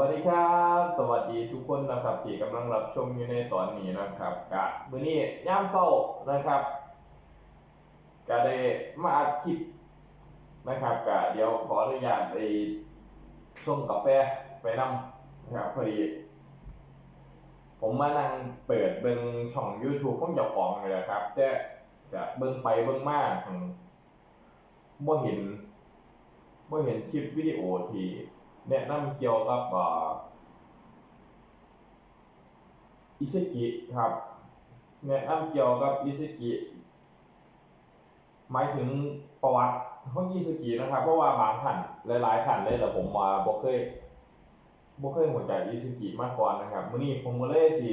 วัสดีครับ สวัสดีทุกคนนะครับที่กำลังรับชมอยู่ในตอนนี้นะครับกะมื้อนี้ย่ามเศร้านะครับก็ได้มาอัดคลิปนะครับกะเดี๋ยวขออนุญาตไปส่งกาแฟไปนำนะครับพอดีผมมานั่งเปิดเบิ่งช่อง YouTube ของเจ้าของเลยนะครับแต่กะเบิ่งไปเบิ่งมาอืมบ่เห็นบ่เห็นคลิปวิดีโอที่ แนะนำเกี่ยวกับอ่าอิเซกิครับ แนะนำเกี่ยวกับอิเซกิหมายถึงประวัติของอิเซกินะครับ เพราะว่าบางท่านหลายๆท่านเลยแต่ผมมาบ่เคยบ่เคยหัวใจอิเซกิมาก่อนนะครับมื้อนี้ผมก็เลยสิ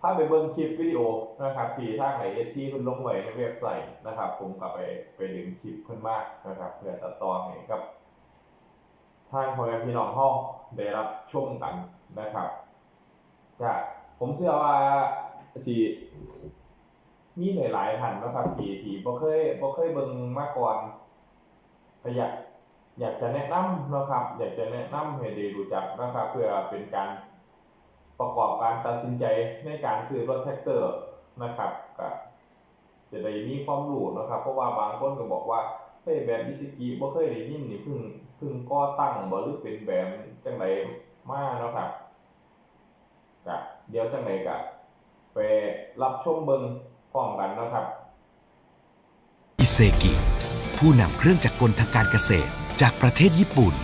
พาไปเบิ่งคลิปวิดีโอนะครับ ที่ทางไหนที่เพิ่นลงไว้ในเว็บไซต์นะครับ ผมก็ไปไปดึงคลิปเพิ่นมานะครับ เพื่อตัดต่อให้ครับ ทางพ่อแม่พี่น้องเฮาได้รับชมกันนะครับก็ผมเชื่อว่าสิมีหลายๆท่านนะครับที่ที่บ่เคยบ่เคยเบิ่งมาก่อนก็อยากอยากจะแนะนำนะครับ อยากจะแนะนำให้ได้รู้จักนะครับเพื่อเป็นการประกอบการตัดสินใจในการซื้อรถแท็กเตอร์นะครับก็จะได้มีความรู้นะครับ เพราะว่าบางคนก็บอกว่า เฮ้ยแบรนด์อิซึกิบ่เคยได้ยินนี่เพิ่งเพิ่งก่อตั้งบ่หรือเป็นแบรนด์จังไดมาเนาะครับก็เดี๋ยวจังไดก็ไปรับชมเบิ่งพร้อมกันเนาะครับอิเซกิ ผู้นำเครื่องจักรกลทางการเกษตรจากประเทศญี่ปุ่น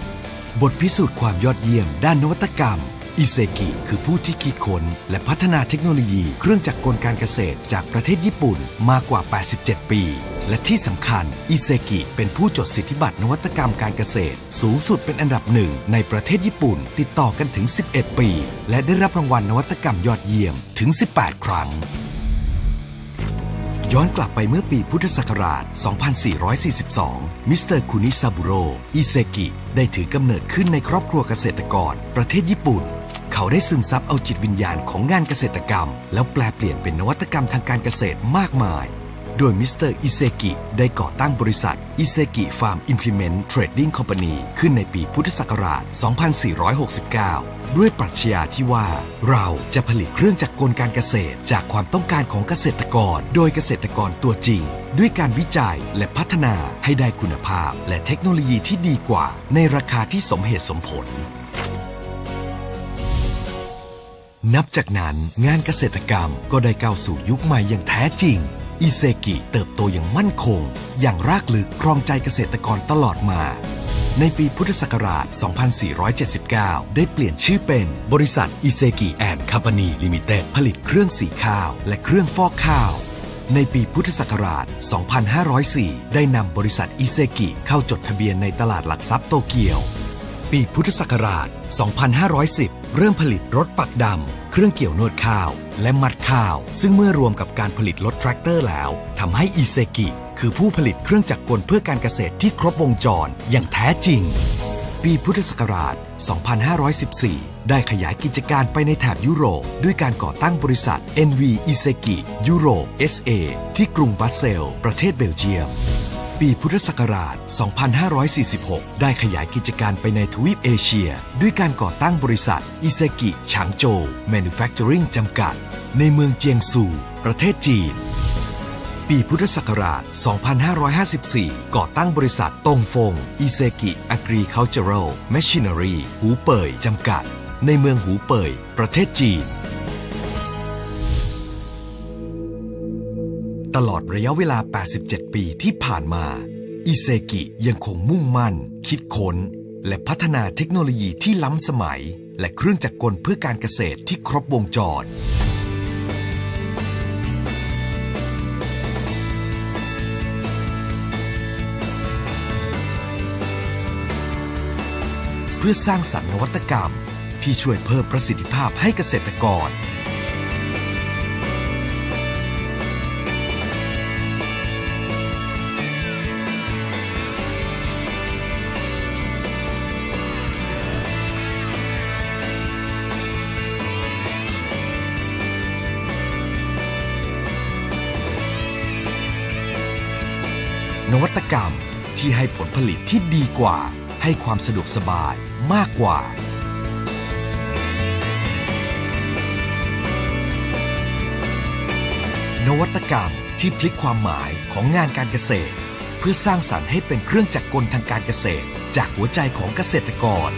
บทพิสูจน์ความยอดเยี่ยมด้านนวัตกรรม อิเซกิ คือผู้ที่คิดค้นและพัฒนาเทคโนโลยีเครื่องจักรกลการเกษตรจากประเทศญี่ปุ่นมากว่า 87 ปี และที่สำคัญอิเซกิเป็นผู้จดสิทธิบัตรนวัตกรรมการเกษตร สูงสุดเป็นอันดับหนึ่งในประเทศญี่ปุ่น ติดต่อกันถึง 11 ปี และได้รับรางวัลนวัตกรรมยอดเยี่ยมถึง 18 ครั้ง ย้อนกลับไปเมื่อปีพุทธศักราช 2442 มิสเตอร์คุนิซาบุโรอิเซกิได้ถือกำเนิดขึ้นในครอบครัวเกษตรกร ประเทศญี่ปุ่นเขาได้ซึมซับเอาจิตวิญญาณของงานเกษตรกรรม แล้วแปลเปลี่ยนเป็นนวัตกรรมทางการเกษตรมากมาย โดยมิสเตอร์อิเซกิได้ก่อตั้งบริษัทอิเซกิฟาร์มอิมพลิเมนต์เทรดดิ้งคอมพานีขึ้นในปีพุทธศักราช 2469 ด้วยปรัชญาที่ว่า เราจะผลิตเครื่องจักรกลการเกษตร จากความต้องการของเกษตรกร โดยเกษตรกรตัวจริง ด้วยการวิจัยและพัฒนาให้ได้คุณภาพ และเทคโนโลยีที่ดีกว่า ในราคาที่สมเหตุสมผลนับจากนั้นงานเกษตรกรรมก็ได้ก้าวสู่ยุคใหม่อย่างแท้จริง อิเซกิเติบโตอย่างมั่นคง อย่างรากลึกครองใจเกษตรกรตลอดมา ในปีพุทธศักราช 2479 ได้เปลี่ยนชื่อเป็นบริษัทอิเซกิแอนด์คัมพานีลิมิเต็ดผลิตเครื่องสีข้าว และเครื่องฟอกข้าว ในปีพุทธศักราช 2504 ได้นำบริษัทอิเซกิเข้าจดทะเบียนในตลาดหลักทรัพย์โตเกียว ปีพุทธศักราช 2510 เริ่มผลิตรถปักดำ เครื่องเกี่ยวนวดข้าว และมัดข้าว ซึ่งเมื่อรวมกับการผลิตรถแทรกเตอร์แล้วทำให้อิเซกิคือผู้ผลิตเครื่องจักรกลเพื่อการเกษตรที่ครบวงจรอย่างแท้จริง ปีพุทธศักราช 2514 ได้ขยายกิจการไปในแถบยุโรป ด้วยการก่อตั้งบริษัท NV Iseki Europe SA ที่กรุงบรัสเซล ประเทศเบลเยียม ปีพุทธศักราช 2546 ได้ขยายกิจการไปในทวีปเอเชีย ด้วยการก่อตั้งบริษัท อิเซกิฉางโจ Manufacturing จำกัด ในเมืองเจียงซู ประเทศจีน ปีพุทธศักราช 2554 ก่อตั้งบริษัทตงฟง อิเซกิ Agricultural Machinery หูเป่ยจำกัด ในเมืองหูเป่ย ประเทศจีน ตลอดระยะเวลา 87 ปีที่ผ่านมา อิเซกิยังคงมุ่งมั่น คิดค้น และพัฒนาเทคโนโลยีที่ล้ำสมัย และเครื่องจักรกลเพื่อการเกษตรที่ครบวงจร เพื่อสร้างสรรค์นวัตกรรม ที่ช่วยเพิ่มประสิทธิภาพให้เกษตรกร นวัตกรรมที่ให้ผลผลิตที่ดีกว่า ให้ความสะดวกสบายมากกว่า นวัตกรรมที่พลิกความหมายของงานการเกษตร เพื่อสร้างสารรค์ให้เป็นเครื่องจักรกลทางการเกษตร จากหัวใจของเกษตรกร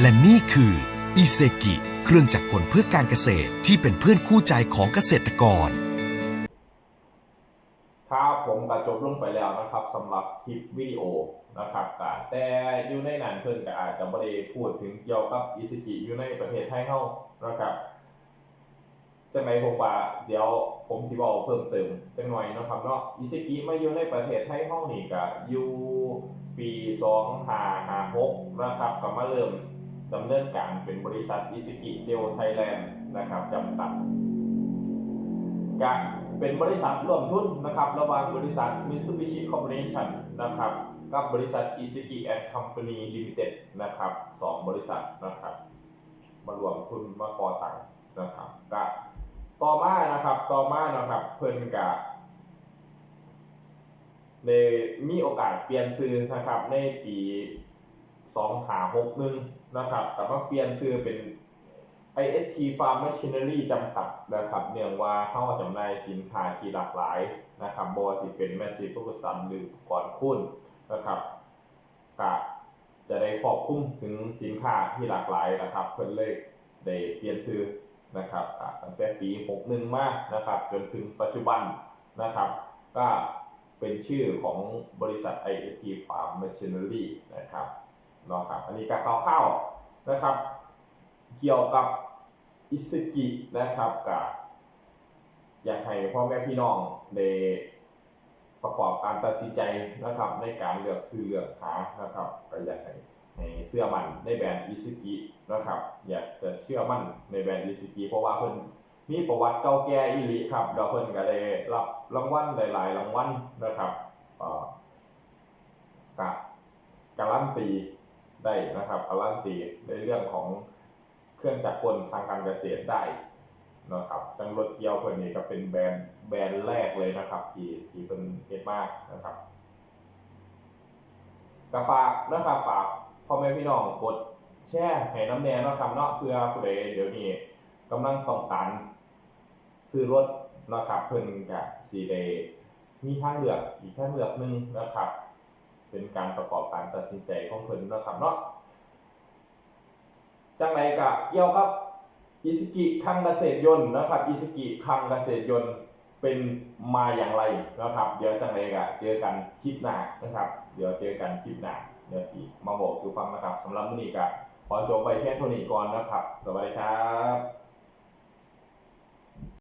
และนี่คืออิเซกิ เครื่องจักรกลเพื่อการเกษตรที่เป็นเพื่อนคู่ใจของเกษตรกร ผมก็จบลงไปแล้วนะครับสำหรับคลิปวิดีโอนะครับก็แต่อยู่ในนั้นเพิ่นก็อาจจะบ่ได้พูดถึงเกี่ยวกับอิซึกิอยู่ในประเทศไทยเฮานะครับจังไดผมว่าเดี๋ยวผมสิเว้าเพิ่มเติมจังหน่อยนะครับเนาะอิซึกิมาอยู่ในประเทศไทยเฮานี่ก็อยู่ปี2556นะครับก็มาเริ่มดำเนินการเป็นบริษัทอิซึกิเซลไทยแลนด์นะครับจำกัดก็ เป็นบริษัทร่วมทุนนะครับระหว่างบริษัท Mitsubishi Corporation นะครับกับบริษัท Isuki and Company Limited นะครับสองบริษัทนะครับมารวมทุนมาก่อตั้งนะครับก็ต่อมานะครับต่อมานะครับเพิ่นก็ในมีโอกาสเปลี่ยนชื่อนะครับในปี2561นะครับแต่ว่าเปลี่ยนชื่อเป็น IST Farm Machinery จำกัดนะครับเนื่องว่าเข้าจำหน่ายสินค้าที่หลากหลายนะครับบ่ว่าสิเป็นแมสซีฟกุสันหรืออุปกรณ์คุ้นนะครับก็จะได้ครอบคลุมถึงสินค้าที่หลากหลายนะครับ เพิ่นเลยได้เปลี่ยนชื่อนะครับตั้งแต่ปี 61 มานะครับจนถึงปัจจุบันนะครับ ก็เป็นชื่อของบริษัท IST Farm Machinery นะครับเนาะครับอันนี้ก็คร่าวๆนะครับ เกี่ยวกับ อิซึกินะครับกับอยากให้พ่อแม่พี่น้องได้ประกอบการตัดสินใจนะครับ ในการเลือกซื้อเลือกหานะครับก็อยากให้ให้เชื่อมันในแบรนด์อิซึกินะครับ อยากจะเชื่อมั่นในแบรนด์อิซึกิเพราะว่าเพิ่นมีประวัติเก่าแก่อีหลีครับแล้วเพิ่นก็ได้รับรางวัลหลาย ๆ รางวัลนะครับกับการันตีได้นะครับการันตีในเรื่องของ เครื่องจักรกลทางการเกษตรได้นะครับจังรถเกี่ยวเพิ่นนี่ก็เป็นแบรนด์แบรนด์แรกเลยนะครับ ที่ที่เพิ่นเฮ็ดมากนะครับก็ฝากนะครับฝากพ่อแม่พี่น้องกดแชร์ให้น้ำแน่เนาะครับเนาะเพื่อผู้ใดเดี๋ยวนี้กำลังต้องการซื้อรถนะครับเพิ่นก็สิได้มีทางเลือกอีกทางเลือกหนึ่งนะครับ เป็นการประกอบการตัดสินใจของเพิ่นนะครับเนาะ จังไรกับเกี่ยวกับอิสกิคังเกษตรยนต์นะครับอิสกิคังเกษตรยนต์เป็นมาอย่างไรนะครับ เดี๋ยวจังไรกับเจอกันคลิปหน้านะครับ เดี๋ยวเจอกันคลิปหน้าเดี๋ยวทีมาบอกสู่ฟังนะครับสำหรับมื้อนี้กับขอจบไปแค่เท่านี้ก่อนนะครับ สวัสดีครับ